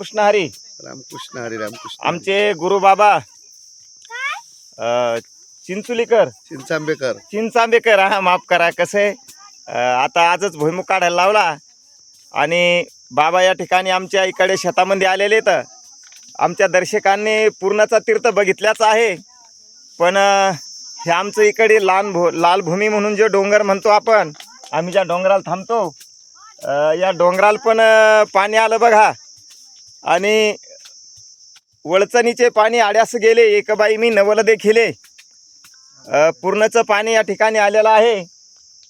रामकृष्ण हरी. रामकृष्ण हरी रामकृष्ण आमचे गुरु बाबा अ, चिंचुलीकर. चिंचांबेकर. चिंचांबेकर हा माफ करा कसं आहे? आता आजच भुईमुग काढायला लावला. आणि बाबा या ठिकाणी आमच्या इकडे शेतामध्ये आलेले तर आमच्या दर्शकांनी पूर्णचा तीर्थ बघितल्याच आहे. पण अ, हे आमचं इकडे लाल भू लाल भूमी म्हणून जे डोंगर म्हणतो आपण आम्ही ज्या डोंगराला थांबतो अ, या डोंगराला पण अ, पाणी आलं बघा. आणि वळचणीचे पाणी आड्यास गेले. एक बाई मी नवल देखिले पूर्णचं पाणी या ठिकाणी आलेलं आहे.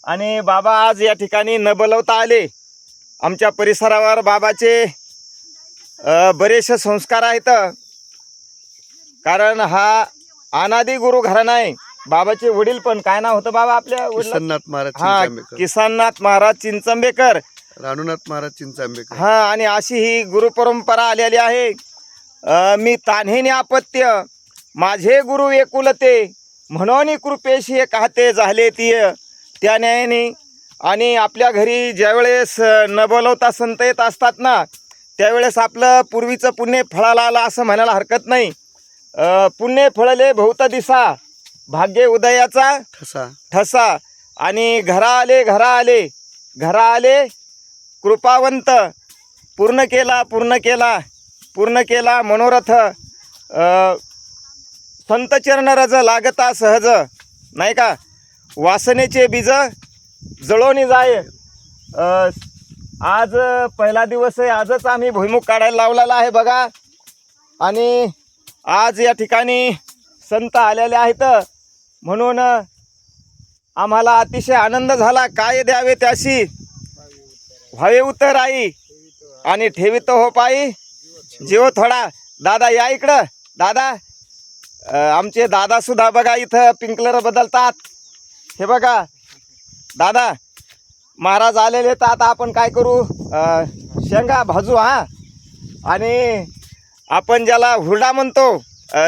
आणि बाबा आज या ठिकाणी न बोलवता आले. आमच्या परिसरावर बाबाचे बरेचसे संस्कार आहेत. कारण हा अनादी गुरु घराणा आहे बाबाचे वडील पण. काय नाव होतं बाबा आपल्या? किसननाथ महाराज हा किसाननाथ महाराज चिंचंबेकर. राणूनाथ महाराज चिंचांबेकर हा आणि अशी ही गुरुपरंपरा आलेली आहे. अ, मी तान्हेने आपत्य माझे गुरु एकुलते म्हणून कृपेशी एक हाते झाले तीय. त्या न्यायाने आणि आपल्या घरी ज्यावेळेस न बोलवता संत येत असतात ना त्यावेळेस आपलं पूर्वीचं पुण्य फळाला आलं असं म्हणायला हरकत नाही. अ, पुण्य फळले बहुत दिसा भाग्य उदयाचा ठसा. ठसा. आणि घरा आले घरा आले घरा आले कृपावंत. पूर्ण केला पूर्ण केला पूर्ण केला मनोरथ. संतचरण संत रज लागता सहज नाही का? वासनेचे बीज जळवणी जाय. आज पहिला दिवस आहे आजच आम्ही भुईमुख काढायला लावलेला आहे बघा. आणि आज या ठिकाणी संत आलेले आहेत. म्हणून आम्हाला अतिशय आनंद झाला. काय द्यावे त्याशी? हवे उतर आई. आणि ठेवित हो पायी जीव थोडा. दादा या इकडं. दादा आमचे दादा सुद्धा बघा इथं पिंकलर बदलतात. हे बघा. दादा महाराज आलेले तर आता आपण काय करू? शेंगा भाजू हा. आणि आपण ज्याला हुरडा म्हणतो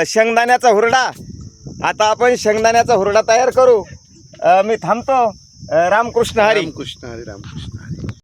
शेंगदाण्याचा हुरडा. आता आपण शेंगदाण्याचा हुरडा तयार करू. मी थांबतो. रामकृष्ण हरी. कृष्ण हरी रामकृष्ण